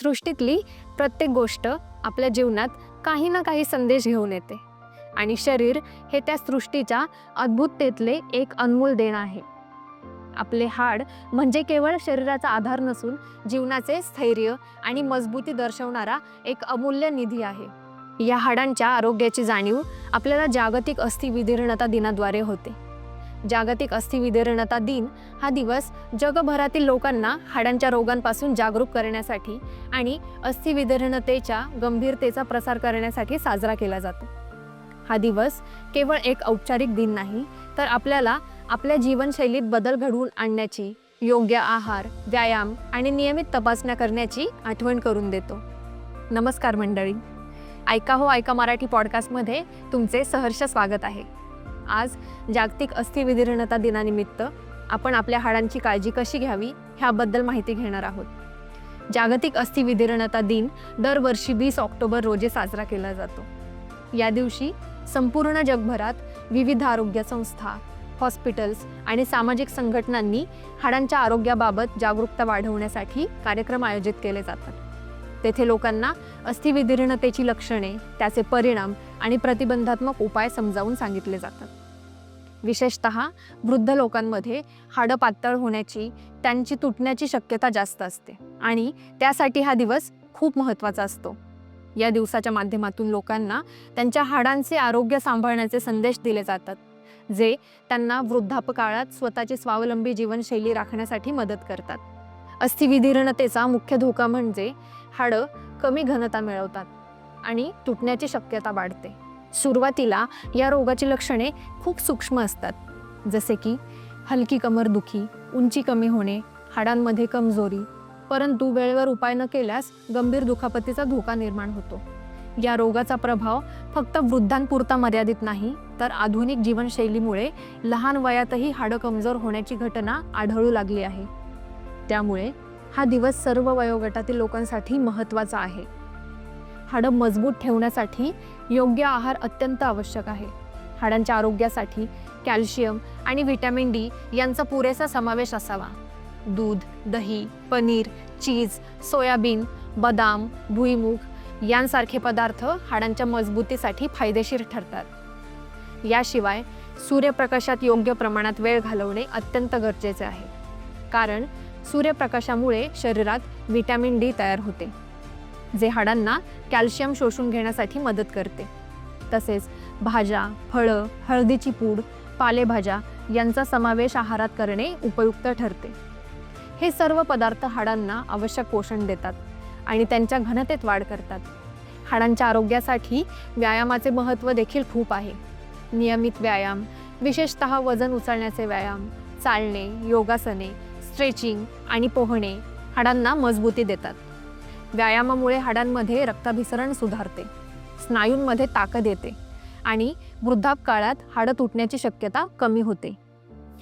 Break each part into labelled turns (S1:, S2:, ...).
S1: सृष्टीतली प्रत्येक गोष्ट आपल्या जीवनात काही ना काही संदेश घेऊन येते. आणि शरीर हे त्या सृष्टीच्या अद्भुततेतले एक अनमोल देण आहे. आपले हाड म्हणजे केवळ शरीराचा आधार नसून जीवनाचे स्थैर्य आणि मजबूती दर्शवणारा एक अमूल्य निधी आहे. या हाडांच्या आरोग्याची जाणीव आपल्याला जागतिक अस्थिविदीर्णता दिनाद्वारे होते. जागतिक अस्थिविदीर्णता दिन हा दिवस जगभरातील लोकांना हाडांच्या रोगांपासून जागरूक करण्यासाठी आणि अस्थिविदीर्णतेच्या गंभीरतेचा प्रसार करण्यासाठी साजरा केला जातो. हा दिवस केवळ एक औपचारिक दिन नाही तर आपल्याला आपल्या जीवनशैलीत बदल घडवून आणण्याची योग्य आहार व्यायाम आणि नियमित तपासण्या करण्याची आठवण करून देतो. नमस्कार मंडळी. ऐका हो ऐका मराठी पॉडकास्टमध्ये तुमचे सहर्ष स्वागत आहे. आज जागतिक अस्थिविदीर्णता दिनानिमित्त आपण आपल्या हाडांची काळजी कशी घ्यावी ह्याबद्दल माहिती घेणार आहोत. जागतिक अस्थिविदीर्णता दिन दरवर्षी वीस ऑक्टोबर रोजी साजरा केला जातो. या दिवशी संपूर्ण जगभरात विविध आरोग्य संस्था हॉस्पिटल्स आणि सामाजिक संघटनांनी हाडांच्या आरोग्याबाबत जागरूकता वाढवण्यासाठी कार्यक्रम आयोजित केले जातात. तेथे लोकांना अस्थिविदीर्णतेची लक्षणे त्याचे परिणाम आणि प्रतिबंधात्मक उपाय समजावून सांगितले जातात. विशेषत वृद्ध लोकांमध्ये हाडं पातळ होण्याची त्यांची तुटण्याची शक्यता जास्त असते आणि त्यासाठी हा दिवस खूप महत्त्वाचा असतो. या दिवसाच्या माध्यमातून लोकांना त्यांच्या हाडांचे आरोग्य सांभाळण्याचे संदेश दिले जातात जे त्यांना वृद्धापकाळात स्वतःची स्वावलंबी जीवनशैली राखण्यासाठी मदत करतात. अस्थिविधीर्णतेचा मुख्य धोका म्हणजे हाडं कमी घनता मिळवतात आणि तुटण्याची शक्यता वाढते. सुरुवातीला या रोगाची लक्षणे खूप सूक्ष्म असतात जसे की हलकी कमरदुखी उंची कमी होणे हाडांमध्ये कमजोरी परंतु वेळेवर उपाय न केल्यास गंभीर दुखापतीचा धोका निर्माण होतो. या रोगाचा प्रभाव फक्त वृद्धांपुरता मर्यादित नाही तर आधुनिक जीवनशैलीमुळे लहान वयातही हाडं कमजोर होण्याची घटना आढळू लागली आहे. त्यामुळे हा दिवस सर्व वयोगटातील लोकांसाठी महत्त्वाचा आहे. हाडं मजबूत ठेवण्यासाठी योग्य आहार अत्यंत आवश्यक आहे. हाडांच्या आरोग्यासाठी कॅल्शियम आणि व्हिटॅमिन डी यांचा पुरेसा समावेश असावा. दूध दही पनीर चीज सोयाबीन बदाम भुईमूग यांसारखे पदार्थ हाडांच्या मजबूतीसाठी फायदेशीर ठरतात. याशिवाय सूर्यप्रकाशात योग्य प्रमाणात वेळ घालवणे अत्यंत गरजेचे आहे. कारण सूर्यप्रकाशामुळे शरीरात व्हिटॅमिन डी तयार होते जे हाडांना कॅल्शियम शोषून घेण्यासाठी मदत करते. तसेच भाज्या फळं हळदीची पूड पालेभाज्या यांचा समावेश आहारात करणे उपयुक्त ठरते. हे सर्व पदार्थ हाडांना आवश्यक पोषण देतात आणि त्यांच्या घनतेत वाढ करतात. हाडांच्या आरोग्यासाठी व्यायामाचे महत्त्व देखील खूप आहे. नियमित व्यायाम विशेषत वजन उचलण्याचे व्यायाम चालणे योगासने स्ट्रेचिंग आणि पोहणे हाडांना मजबूती देतात. व्यायामामुळे हाडांमध्ये रक्ताभिसरण सुधारते स्नायूंमध्ये ताकद येते आणि वृद्धापकाळात हाडं तुटण्याची शक्यता कमी होते.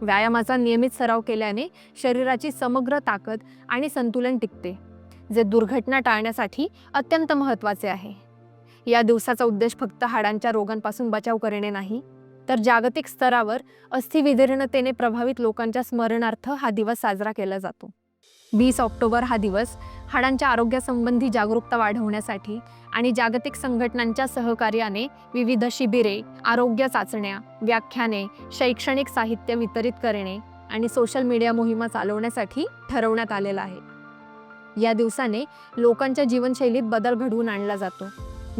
S1: व्यायामाचा नियमित सराव केल्याने शरीराची समग्र ताकद आणि संतुलन टिकते जे दुर्घटना टाळण्यासाठी अत्यंत महत्त्वाचे आहे. या दिवसाचा उद्देश फक्त हाडांच्या रोगांपासून बचाव करणे नाही तर जागतिक स्तरावर अस्थिविदीर्णतेने प्रभावित लोकांच्या स्मरणार्थ हा दिवस साजरा केला जातो. वीस ऑक्टोबर हा दिवस हाडांच्या आरोग्यासंबंधी जागरूकता वाढवण्यासाठी आणि जागतिक संघटनांच्या सहकार्याने विविध शिबिरे आरोग्य चाचण्या व्याख्याने शैक्षणिक साहित्य वितरित करणे आणि सोशल मीडिया मोहिमा चालवण्यासाठी ठरवण्यात आलेला आहे. या दिवसाने लोकांच्या जीवनशैलीत बदल घडवून आणला जातो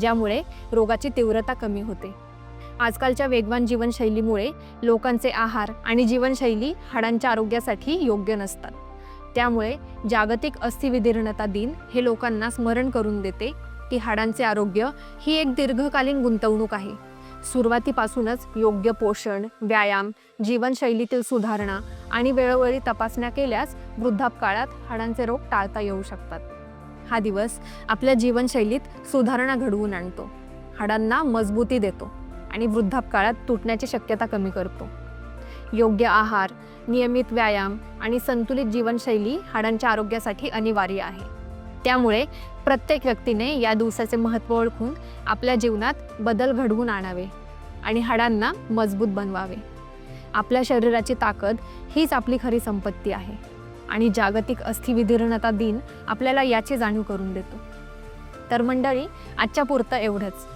S1: ज्यामुळे रोगाची तीव्रता कमी होते. आजकालच्या वेगवान जीवनशैलीमुळे लोकांचे आहार आणि जीवनशैली हाडांच्या आरोग्यासाठी योग्य नसतात. त्यामुळे जागतिक अस्थिविदीर्णता दिन हे लोकांना स्मरण करून देते की हाडांचे आरोग्य ही एक दीर्घकालीन गुंतवणूक आहे. सुरुवातीपासूनच योग्य पोषण व्यायाम जीवनशैलीतील सुधारणा आणि वेळोवेळी तपासण्या केल्यास वृद्धापकाळात हाडांचे रोग टाळता येऊ शकतात. हा दिवस आपल्या जीवनशैलीत सुधारणा घडवून आणतो. हाडांना मजबूती देतो. आणि वृद्धापकाळात तुटण्याची शक्यता कमी करतो. योग्य आहार नियमित व्यायाम आणि संतुलित जीवनशैली हाडांच्या आरोग्यासाठी अनिवार्य आहे. त्यामुळे प्रत्येक व्यक्तीने या दिवसाचे महत्त्व ओळखून आपल्या जीवनात बदल घडवून आणावे आणि हाडांना मजबूत बनवावे. आपल्या शरीराची ताकद हीच आपली खरी संपत्ती आहे आणि जागतिक अस्थिविधीर्णता दिन आपल्याला याची जाणीव करून देतो. तर मंडळी आजच्या पुरतं एवढंच.